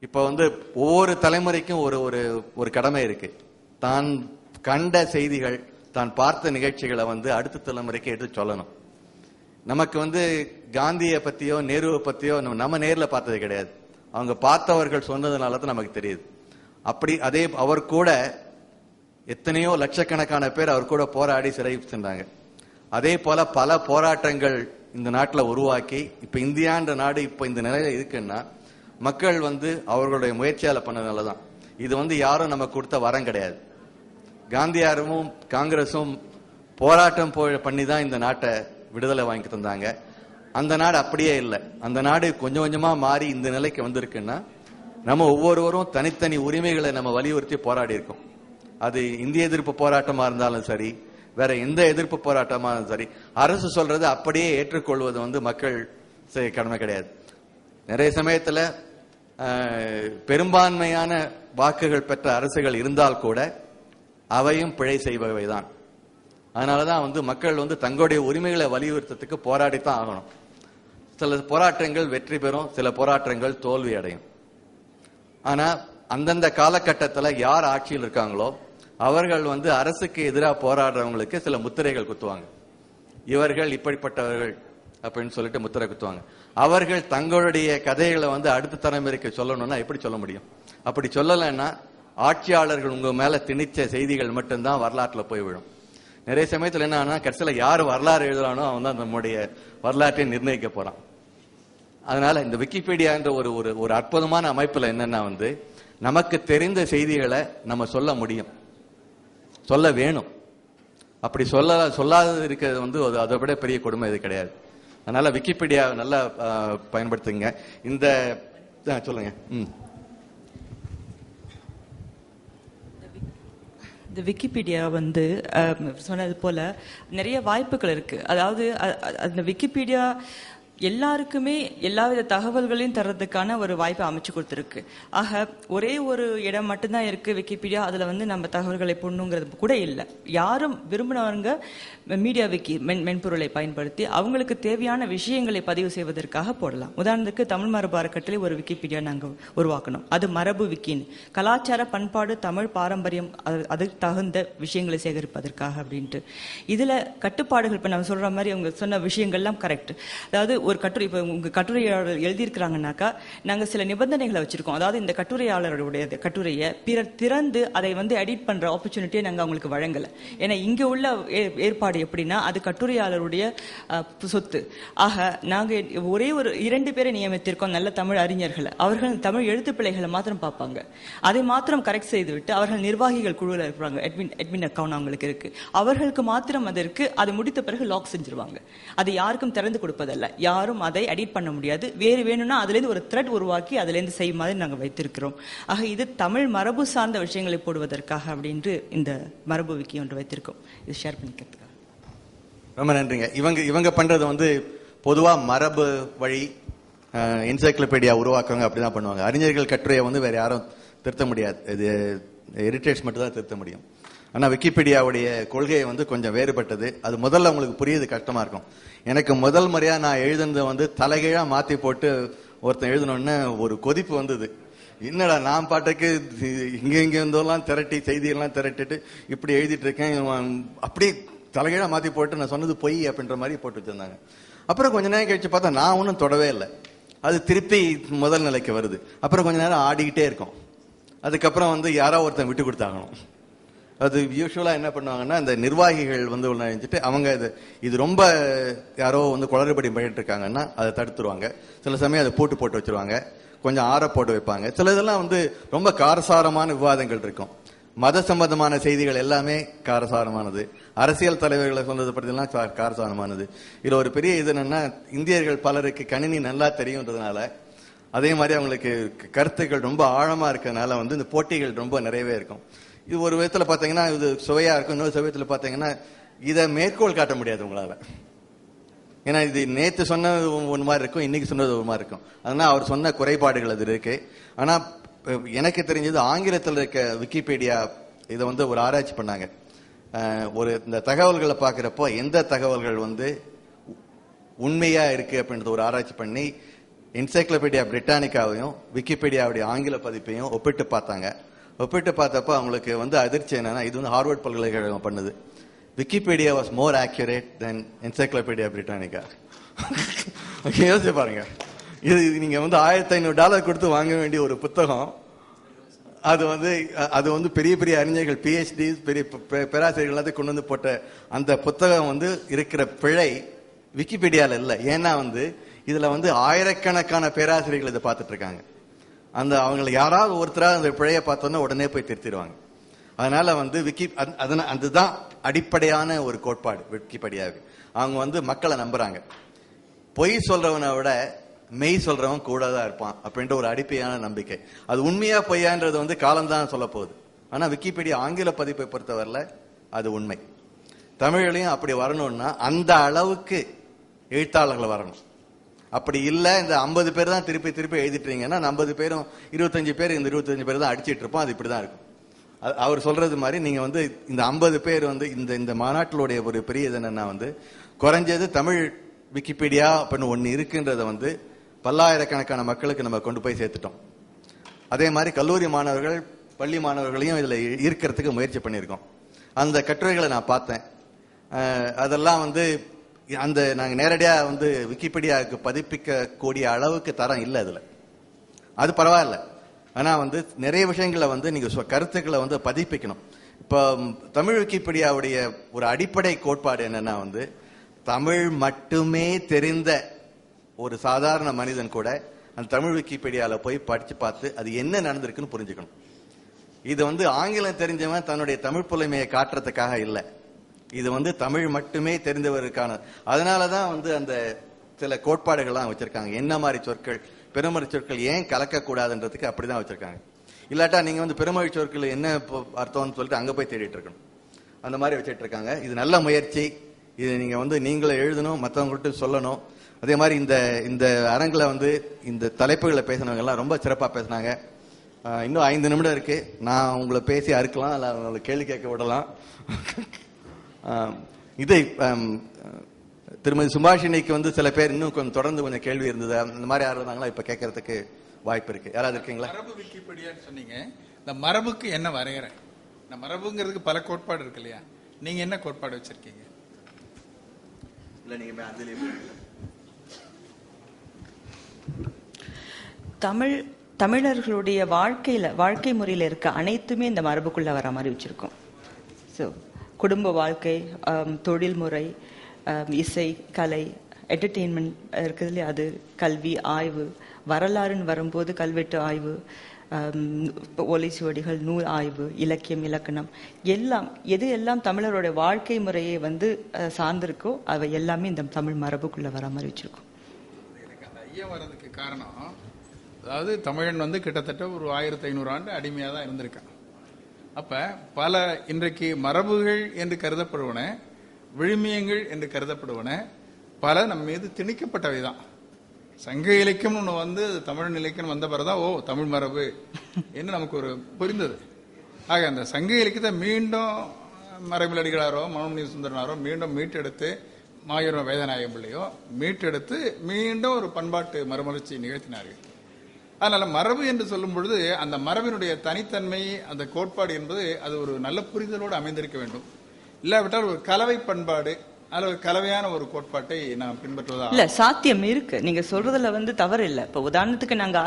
இப்போ வந்து ஒவ்வொரு தலைமுறைக்கும் ஒரு ஒரு ஒரு கடமை இருக்கு. தான் கண்ட செய்திகள் தான் பார்த்த நிகழ்ச்சிகளை வந்து அடுத்த தலைமுறைக்கு எடுத்து சொல்லணும். நமக்கு வந்து காந்தியை பத்தியோ நேருவை பத்தியோ நம்ம- நேரில் பார்த்தது கிடையாது. அவங்க பார்த்தவர்கள் சொன்னதுனால தான் நமக்கு தெரியுது. அப்படி அதே அவர் கூட எத்தனையோ லட்சக்கணக்கான பேர் அவர் கூட போராடி சிறை சென்றாங்க. அதே போல பல போராட்டங்கள் இந்த நாட்டில் உருவாக்கி இப்போ இந்தியான்ற நாடு இப்போ இந்த நிலையில இருக்குன்னா மக்கள் வந்து அவர்களுடைய முயற்சியால பண்ணதுனால தான் இது வந்து யாரும் நம்ம கொடுத்த வரம் கிடையாது. காந்தியாரும் காங்கிரஸும் போராட்டம் போ பண்ணி தான் இந்த நாட்டை விடுதலை வாங்கி தந்தாங்க அந்த நாடு அப்படியே இல்லை. அந்த நாடு கொஞ்சம் கொஞ்சமா மாறி இந்த நிலைக்கு வந்திருக்குன்னா நம்ம ஒவ்வொருவரும் தனித்தனி உரிமைகளை நம்ம வலியுறுத்தி போராடி இருக்கோம் அது இந்திய எதிர்ப்பு போராட்டமா இருந்தாலும் சரி வேற எந்த எதிர்ப்பு போராட்டமா இருந்தாலும் சரி அரசு சொல்றது அப்படியே ஏற்றுக்கொள்வது வந்து மக்கள் கடமை கிடையாது. நிறைய சமயத்துல பெரும்பான்மையான வாக்குகள் பெற்ற அரசுகள் இருந்தால் கூட அவையும் பிழை செய்பவை தான் அதனால தான் வந்து மக்கள் வந்து தங்களுடைய உரிமைகளை வலியுறுத்தத்துக்கு போராடித்தான் ஆகணும். சில போராட்டங்கள் வெற்றி பெறும் சில போராட்டங்கள் தோல்வி அடையும். ஆனால் அந்தந்த காலகட்டத்தில் யார் ஆட்சியில் இருக்காங்களோ அவர்கள் வந்து அரசுக்கு எதிராக போராடுறவங்களுக்கு சில முத்திரைகள் குத்துவாங்க. இவர்கள் இப்படிப்பட்டவர்கள். அப்படின்னு சொல்லிட்டு முத்திரை குத்துவாங்க. அவர்கள் தங்களுடைய கதைகளை வந்து அடுத்த தலைமுறைக்கு சொல்லணும்னா எப்படி சொல்ல முடியும்? அப்படி சொல்லலைன்னா ஆட்சியாளர்கள் உங்க மேல திணிச்ச செய்திகள் மட்டும்தான் வரலாற்றுல போய் விழும். நிறைய சமயத்தில் என்னன்னா கடைசியில் யார் வரலாறு எழுதுறானோ அவன் தான் நம்முடைய வரலாற்றை நிர்ணயிக்க போறான். அதனால இந்த விக்கிபீடியான்ற ஒரு ஒரு ஒரு அற்புதமான அமைப்புல என்னன்னா வந்து நமக்கு தெரிந்த செய்திகளை நம்ம சொல்ல முடியும். சொல்ல வேணும். அப்படி சொல்ல சொல்லாதது இருக்கிறது வந்து அது- அதை விட பெரிய கொடுமை இது கிடையாது. அதனால விக்கிபீடியா நல்லா பயன்படுத்துங்க. இந்த சொல்லுங்க. ம். இந்த விக்கிபீடியா வந்து சொன்னது போல நிறைய வாய்ப்புகள் இருக்கு. அதாவது அந்த விக்கிபீடியா எல்லாருக்குமே எல்லாவித தகவல்களையும் தர்றதுக்கான ஒரு வாய்ப்பை அமைச்சு கொடுத்துருக்கு. ஆக ஒரே ஒரு இடம் மட்டும்தான் இருக்குது விக்கிபீடியா அதில் வந்து நம்ம தகவல்களை போடணுங்கிறது கூட இல்லை. யாரும் விரும்பினவங்க மீடியா விக்கி மென் மென்பொருளை பயன்படுத்தி அவங்களுக்கு தேவையான விஷயங்களை பதிவு செய்வதற்காக போடலாம். உதாரணத்துக்கு தமிழ் மரபு அறக்கட்டளை ஒரு விக்கிபீடியா நாங்கள் உருவாக்கணும். அது மரபு விக்கின்னு. கலாச்சார பண்பாடு தமிழ் பாரம்பரியம் அது- அதுக்கு தகுந்த விஷயங்களை சேகரிப்பதற்காக அப்படின்ட்டு. இதில் கட்டுப்பாடுகள் இப்போ நம்ம சொல்கிற மாதிரி அவங்க சொன்ன விஷயங்கள்லாம் கரெக்ட் அதாவது ஒரு கட்டுரை இப்போ உங்கள் கட்டுரையாளர் எழுதியிருக்கிறாங்கனாக்கா நாங்கள் சில நிபந்தனைகளை வச்சுருக்கோம். அதாவது இந்த கட்டுரையாளருடைய கட்டுரையை பிறர் திறந்து அதை வந்து எடிட் பண்ணுற ஆப்பர்ச்சுனிட்டியை நாங்கள் அவங்களுக்கு வழங்கலை. ஏன்னா இங்கே உள்ள ஏ- ஏற்பாடு எப்படின்னா அது கட்டுரையாளருடைய சொத்து. ஆக நாங்கள் ஒரே ஒரு இரண்டு பேரை நியமித்திருக்கோம் நல்ல தமிழ் அறிஞர்களை. அவர்கள் தமிழ் எழுத்து பிழைகளை மாத்திரம் பார்ப்பாங்க. அதை மாத்திரம் கரெக்ட் செய்துவிட்டு அவர்கள் நிர்வாகிகள் குழுவில் இருக்கிறாங்க அட்மின் அட்மின் அக்கௌண்ட் அவங்களுக்கு இருக்கு. அவர்களுக்கு மாத்திரம் அதற்கு அது முடித்த பிறகு லாக் செஞ்சிருவாங்க. அது யாருக்கும் திறந்து கொடுப்பதல்ல. யார் யாரும் அதை எடிட் பண்ண முடியாது. வேறு வேணும்னா அதுலேருந்து ஒரு த்ரெட் உருவாக்கி அதுலேருந்து செய்யும் மாதிரி நாங்கள் வைத்திருக்கிறோம். ஆக இது தமிழ் மரபு சார்ந்த விஷயங்களை போடுவதற்காக அப்படின்ட்டு இந்த மரபு விக்கி ஒன்று வைத்திருக்கோம். இது ஷேர் பண்ணிக்கிறதுக்காக. ரொம்ப நன்றிங்க. இவங்க இவங்க பண்ணுறது வந்து பொதுவாக மரபு வழி என்சைக்ளோபீடியா உருவாக்குவாங்க அப்படி தான் பண்ணுவாங்க. அறிஞர்கள் கட்டுரையை வந்து வேறு யாரும் திருத்த முடியாது. இது ஹெரிட்டேஜ் மட்டும் தான் திருத்த முடியும். ஆனால் விக்கிபீடியாவுடைய கொள்கையை வந்து கொஞ்சம் வேறுபட்டது. அது முதல்ல உங்களுக்கு புரியுது கஷ்டமாக இருக்கும். எனக்கு முதல் முறையாக நான் எழுதுனதை வந்து தலைகீழாக மாற்றி போட்டு ஒருத்தன் எழுதணும்னு ஒரு கொதிப்பு வந்தது. என்னடா நான் பாட்டுக்கு இங்கே இங்கே இருந்தெல்லாம் திரட்டி செய்தியெல்லாம் திரட்டிட்டு இப்படி எழுதிட்டு இருக்கேன். அப்படியே தலைகீழாக மாற்றி போட்டு நான் சொன்னது பொய் அப்படின்ற மாதிரி போட்டு வச்சிருந்தாங்க. அப்புறம் கொஞ்ச நேரம் கழிச்சு பார்த்தா நான் ஒன்றும் தொடவே இல்லை. அது திருப்பி முதல் நிலைக்கு வருது. அப்புறம் கொஞ்ச நேரம் ஆடிக்கிட்டே இருக்கும். அதுக்கப்புறம் வந்து யாரோ ஒருத்தன் விட்டு கொடுத்தாகணும். அது யூஸ்வலாக என்ன பண்ணுவாங்கன்னா இந்த நிர்வாகிகள் வந்து உள்ள நினைச்சிட்டு அவங்க இது இது ரொம்ப யாரோ வந்து குளறுபடி பண்ணிட்டு இருக்காங்கன்னா அதை தடுத்துருவாங்க. சில சமயம் அதை போட்டு போட்டு வச்சிருவாங்க. கொஞ்சம் ஆற போட்டு வைப்பாங்க. சில இதெல்லாம் வந்து ரொம்ப காரசாரமான விவாதங்கள் இருக்கும். மத சம்பந்தமான செய்திகள் எல்லாமே காரசாரமானது. அரசியல் தலைவர்களை சொல்றது பற்றிலாம் காரசாரமானது. இதில் ஒரு பெரிய இது என்னன்னா இந்தியர்கள் பலருக்கு கணினி நல்லா தெரியுன்றதுனால அதே மாதிரி அவங்களுக்கு கருத்துக்கள் ரொம்ப ஆழமாக இருக்கிறதுனால வந்து இந்த போட்டிகள் ரொம்ப நிறையவே இருக்கும். இது ஒரு விதத்தில் பார்த்தீங்கன்னா இது சுவையாக இருக்கும். இன்னொரு சுவையத்தில் பார்த்தீங்கன்னா இதை மேற்கோள் காட்ட முடியாது உங்களால். ஏன்னா இது நேற்று சொன்னது ஒரு மாதிரி இருக்கும் இன்னைக்கு சொன்னது ஒரு மாதிரி இருக்கும். அதனால் அவர் சொன்ன குறைபாடுகள் அது இருக்கு. ஆனால் எனக்கு தெரிஞ்சது ஆங்கிலத்தில் இருக்க விக்கிபீடியா இதை வந்து ஒரு ஆராய்ச்சி பண்ணாங்க. ஒரு இந்த தகவல்களை பார்க்குறப்போ எந்த தகவல்கள் வந்து உண்மையாக இருக்கு அப்படின்றத ஒரு ஆராய்ச்சி பண்ணி என்சைக்ளோபீடியா பிரிட்டானிக்காவையும் விக்கிபீடியாவுடைய ஆங்கில பதிப்பையும் ஒப்பிட்டு பார்த்தாங்க. ஒப்பிட்டு பார்த்தப்ப அவங்களுக்கு வந்து அதிர்ச்சி என்னன்னா இது வந்து ஹார்வர்ட் பல்கலைக்கழகம் பண்ணுது. Wikipedia was more accurate than encyclopaedia Britannica யோசிச்சு பாருங்க. இது நீங்கள் நீங்க வந்து ஆயிரத்தி ஐநூறு டாலர் கொடுத்து வாங்க வேண்டிய ஒரு புத்தகம். அது வந்து அது வந்து பெரிய பெரிய அறிஞர்கள் பிஹெச்டி பெரிய பே- பேராசிரியர்கள் எல்லாத்தையும் கொண்டு வந்து போட்ட அந்த புத்தகம் வந்து இருக்கிற பிழை விக்கிபீடியாவில் இல்லை. ஏன்னா வந்து இதுல வந்து ஆயிரக்கணக்கான பேராசிரியர்கள் இதை பார்த்துட்டு இருக்காங்க. அந்த அவங்களை யாராவது ஒருத்தராக அந்த பிழையை பார்த்தோன்னா உடனே போய் திருத்திடுவாங்க. அதனால வந்து விக்கி அது- அதன அதுதான் அடிப்படையான ஒரு கோட்பாடு விக்கிபீடியாவுக்கு. அவங்க வந்து மக்களை நம்புறாங்க. பொய் சொல்றவனை விட மெய் சொல்றவன் கூட தான் இருப்பான் அப்படின்ற ஒரு அடிப்படையான நம்பிக்கை. அது உண்மையா பொய்யான்றது வந்து காலம்தான் சொல்ல போகுது ஆனா விக்கிபீடியா ஆங்கில பதிப்பை பொறுத்தவரையில அது உண்மை. தமிழ்லையும் அப்படி வரணும்னா அந்த அளவுக்கு எழுத்தாளர்கள் வரணும். அப்படி இல்லை இந்த 50 பேர் தான் திருப்பி திருப்பி எழுதிட்டுறீங்கன்னா ஐம்பது பேரும் இருபத்தஞ்சு பேர் இந்த இருபத்தஞ்சு பேர் தான் அடிச்சிட்டு இருப்போம் அது இப்படிதான் இருக்கும். அது- அவர் சொல்றது மாதிரி நீங்க வந்து இந்த 50 பேர் வந்து இந்த இந்த மாநாட்டிலுடைய ஒரு பெரிய இது என்னன்னா வந்து குறைஞ்சது தமிழ் விக்கிபீடியா அப்படின்னு ஒன்று இருக்குன்றதை வந்து பல்லாயிரக்கணக்கான மக்களுக்கு நம்ம கொண்டு போய் சேர்த்துட்டோம். அதே மாதிரி கல்லூரி மாணவர்கள் பள்ளி மாணவர்களையும் இதில் ஈர்க்கிறதுக்கு முயற்சி பண்ணியிருக்கோம். அந்த கட்டுரைகளை நான் பார்த்தேன். அதெல்லாம் வந்து அந்த நாங்க நேரடியா வந்து விக்கிபீடியாவுக்கு பதிப்பிக்க கூடிய அளவுக்கு தரம் இல்லை அதுல. அது பரவாயில்ல. ஆனா வந்து நிறைய விஷயங்களை வந்து நீங்க சொ- கருத்துக்களை வந்து பதிப்பிக்கணும். இப்போ தமிழ் விக்கிபீடியாவுடைய ஒரு அடிப்படை கோட்பாடு என்னன்னா வந்து தமிழ் மட்டுமே தெரிந்த ஒரு சாதாரண மனிதன் கூட அந்த தமிழ் விக்கிபீடியாவில் போய் படிச்சு பார்த்து அது என்ன நடந்திருக்குன்னு புரிஞ்சுக்கணும். இது வந்து ஆங்கிலம் தெரிஞ்சவன் தன்னுடைய தமிழ் புலமையை காட்டுறதுக்காக இல்லை. இது வந்து தமிழ் மட்டுமே தெரிந்தவருக்கான. அதனாலதான் வந்து அந்த சில கோட்பாடுகள்லாம் வச்சிருக்காங்க. என்ன மாதிரி சொற்கள் பெருமறை சொற்கள் ஏன் கலக்கக்கூடாதுன்றதுக்கு அப்படிதான் வச்சிருக்காங்க. இல்லாட்டா நீங்க வந்து பெருமொழி சொற்கள் என்ன இப்போ அர்த்தம்னு சொல்லிட்டு அங்க போய் தேடிட்டு இருக்கணும். அந்த மாதிரி வச்சுட்டு இருக்காங்க. இது நல்ல முயற்சி. இது நீங்க வந்து நீங்களே எழுதணும் மற்றவங்கள்ட்ட சொல்லணும். அதே மாதிரி இந்த இந்த அரங்கில் வந்து இந்த தலைப்புகளை பேசினவங்க எல்லாம் ரொம்ப சிறப்பாக பேசினாங்க. இன்னும் ஐந்து நிமிடம் இருக்கு. நான் உங்களை பேசி அறுக்கலாம் இல்லை உங்களை கேள்வி கேட்க விடலாம். இதை திருமதி சுபாஷினிக்கு வந்து சில பேர் இன்னும் கொஞ்சம் தொடர்ந்து கொஞ்சம் கேள்வி இருந்தது. அந்த மாதிரி யாரும் இருந்தாங்களா? இப்ப கேட்கறதுக்கு வாய்ப்பு இருக்கு. யாராவது இருக்கீங்களா? மரபு விக்கிபீடியான்னு சொன்னீங்க. இந்த மரபுக்கு என்ன வரையறை? இந்த மரபுங்கிறதுக்கு பல கோட்பாடு இருக்கு இல்லையா? நீங்க என்ன கோட்பாடு வச்சிருக்கீங்க? இல்ல நீங்க அதுலயே தமிழ் தமிழர்களுடைய வாழ்க்கையில வாழ்க்கை முறையில இருக்க அனைத்துமே இந்த மரபுக்குள்ள வர மாதிரி வச்சிருக்கோம். ஸோ குடும்ப வாழ்க்கை தொழில்முறை இசை கலை என்டர்டெயின்மெண்ட் இருக்குது இல்லையா? அது கல்வி ஆய்வு வரலாறுன்னு வரும்போது கல்வெட்டு ஆய்வு ஆம், இப்போ நூல் ஆய்வு இலக்கியம் இலக்கணம் எல்லாம் எது எல்லாம் தமிழரோட வாழ்க்கை முறையை வந்து சார்ந்திருக்கோ அவை எல்லாமே இந்த தமிழ் மரபுக்குள்ள வர மாதிரி வச்சிருக்கோம். எனக்கு ஐயம் வர்றதுக்கு காரணம் அதாவது தமிழன் வந்து கிட்டத்தட்ட ஒரு ஆயிரத்தி ஐநூறு ஆண்டு அடிமையாக தான் இருந்திருக்கான். அப்ப பல இன்றைக்கு மரபுகள் என்று கருதப்படுவன விழுமியங்கள் என்று கருதப்படுவன பல நம்ம மீது திணிக்கப்பட்டவை தான் சங்க இலக்கியம் ஒன்று வந்து தமிழ் இலக்கியம் வந்த பிறகுதான் ஓ தமிழ் மரபு என்று நமக்கு ஒரு புரிந்தது. ஆக அந்த சங்க இலக்கியத்தை மீண்டும் மரபில் அடிகளாரோ மனோமணி சுந்தரனாரோ மீண்டும் மீட்டெடுத்து மாயூர வேதநாயகம் பிள்ளையோ மீட்டெடுத்து மீண்டும் ஒரு பண்பாட்டு மறுமலர்ச்சி நிகழ்த்தினார்கள். அதனால மரபு என்று சொல்லும் பொழுது அந்த மரபினுடைய தனித்தன்மை அந்த கோட்பாடு என்பது அது ஒரு நல்ல புரிதலோடு அமைந்திருக்க வேண்டும். இல்லாவிட்டால் ஒரு கலவை பண்பாடு அல்லது ஒரு கலவையான ஒரு கோட்பாட்டை நான் பின்பற்றுவதா இல்ல சாத்தியம் இருக்கு. நீங்க சொல்றதுல வந்து தவறு இல்லை. இப்ப உதாரணத்துக்கு நாங்க